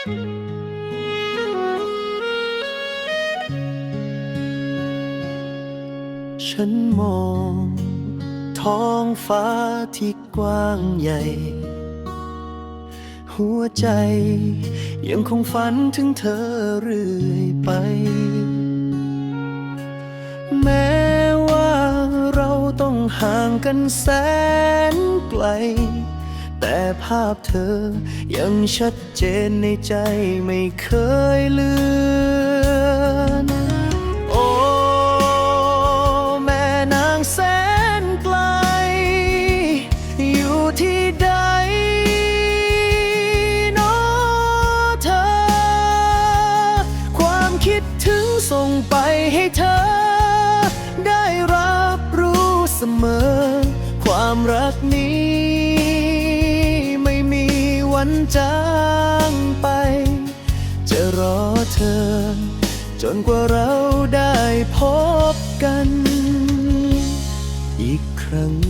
ฉันมอง ท้องฟ้าที่กว้างใหญ่ หัวใจ ยังคงฝันถึงเธอเรื่อยไป แม้ว่าเราต้องห่างกันแสนไกล แต่ภาพเธอยังชัดเจนในใจไม่เคยเลือนโอ้แม่นางแสนไกล อยู่ที่ใดนอเธอ ความคิดถึงส่งไปให้เธอ ได้รับรู้เสมอ ความรักนี้ วันจางไป จะรอเธอ จนกว่าเราได้พบกัน อีกครั้ง